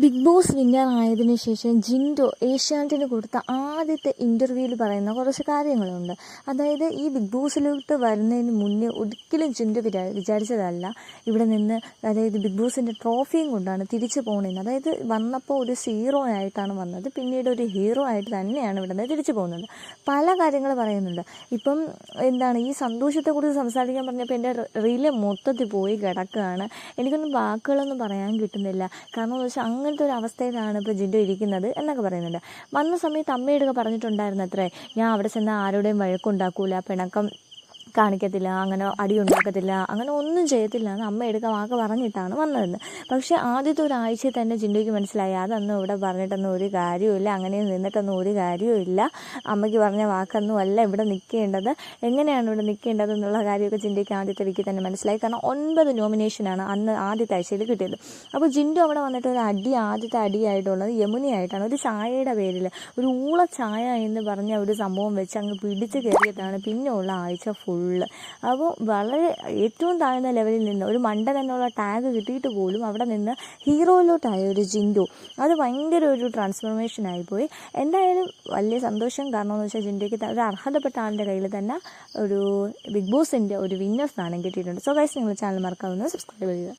Big boss winner ആയതിന് ശേഷം ജിൻഡോ ഏഷ്യാനെറ്റിന് കൊടുത്ത ആദ്യത്തെ ഇന്റർവ്യൂവിൽ പറയുന്ന കുറച്ച് കാര്യങ്ങളുണ്ട്. അതായത് ഈ ബിഗ് ബോസിലോട്ട് വരുന്നതിന് മുന്നേ ഒരിക്കലും ജിൻഡോ വിചാ വിചാരിച്ചതല്ല. ഇവിടെ നിന്ന് അതായത് ബിഗ് ബോസിന്റെ ട്രോഫിയും കൊണ്ടാണ് തിരിച്ചു പോകുന്നത് അതായത് വന്നപ്പോൾ ഒരു സീറോ ആയിട്ടാണ് വന്നത്. പിന്നീട് ഒരു ഹീറോ ആയിട്ട് തന്നെയാണ് ഇവിടെ നിന്ന് തിരിച്ചു പോകുന്നത്. പല കാര്യങ്ങൾ പറയുന്നുണ്ട്. ഇപ്പം എന്താണ് ഈ സന്തോഷത്തെക്കുറിച്ച് സംസാരിക്കാൻ പറഞ്ഞപ്പോൾ എന്റെ റീൽ മൊത്തത്തിൽ പോയി കിടക്കുകയാണ് എനിക്കൊന്നും വാക്കുകളൊന്നും പറയാൻ കിട്ടുന്നില്ല. കാരണം എന്ന് വെച്ചാൽ അങ്ങനത്തെ ഒരു അവസ്ഥയിലാണ് ഇപ്പോൾ ജിൻഡോ ഇരിക്കുന്നത് എന്നൊക്കെ പറയുന്നുണ്ട്. വന്ന സമയത്ത് അമ്മയുടെ പറഞ്ഞിട്ടുണ്ടായിരുന്നു അത്രേ ഞാൻ അവിടെ ചെന്ന് ആരുടെയും വഴക്കുണ്ടാക്കൂല പിണക്കം കാണിക്കത്തില്ല അങ്ങനെ അടി ഉണ്ടാക്കത്തില്ല അങ്ങനെ ഒന്നും ചെയ്യത്തില്ല എന്ന് അമ്മ എടുക്ക വാക്ക് പറഞ്ഞിട്ടാണ് വന്നതെന്ന് പക്ഷേ ആദ്യത്തെ ഒരാഴ്ചയിൽ തന്നെ ജിൻഡോയ്ക്ക് മനസ്സിലായി അതൊന്നും ഇവിടെ പറഞ്ഞിട്ടൊന്നും ഒരു കാര്യവുമില്ല അങ്ങനെ നിന്നിട്ടൊന്നും ഒരു കാര്യവുമില്ല. അമ്മയ്ക്ക് പറഞ്ഞ വാക്കൊന്നും അല്ല ഇവിടെ നിൽക്കേണ്ടത് എങ്ങനെയാണ് ഇവിടെ നിൽക്കേണ്ടത് എന്നുള്ള കാര്യമൊക്കെ ജിൻഡോയ്ക്ക് ആദ്യത്തെ വീക്കിൽ തന്നെ മനസ്സിലായി. കാരണം ഒൻപത് നോമിനേഷനാണ് അന്ന് ആദ്യത്തെ ആഴ്ചയിൽ കിട്ടിയത്. അപ്പോൾ ജിൻഡു അവിടെ വന്നിട്ട് ഒരു അടി ആദ്യത്തെ അടിയായിട്ടുള്ളത് യമുനയായിട്ടാണ് ഒരു ചായയുടെ പേരിൽ ഒരു ഊള ചായ എന്ന് പറഞ്ഞ ഒരു സംഭവം വെച്ച് അങ്ങ് പിടിച്ച് കയറിയതാണ് പിന്നെ ഉള്ള ആഴ്ച ഫുള്ള് അപ്പോൾ വളരെ ഏറ്റവും താഴ്ന്ന ലെവലിൽ നിന്ന് ഒരു മണ്ടൻ എന്നുള്ള ടാഗ് കിട്ടിയിട്ട് പോലും അവിടെ നിന്ന് ഹീറോയിലോട്ടായ ഒരു ജിൻഡു. അത് ഭയങ്കര ഒരു ട്രാൻസ്ഫോർമേഷൻ ആയിപ്പോയി എന്തായാലും വലിയ സന്തോഷം. കാരണം എന്ന് വെച്ചാൽ ജിൻഡോയ്ക്ക് ഒരു അർഹതപ്പെട്ട ആളുടെ കയ്യിൽ തന്നെ ഒരു ബിഗ് ബോസിന്റെ ഒരു വിന്നർ സ്ഥാനം കിട്ടിയിട്ടുണ്ട്. സോ ഗൈസ് നിങ്ങൾ ചാനൽ മറക്കാവുന്ന സബ്സ്ക്രൈബ് ചെയ്യുക.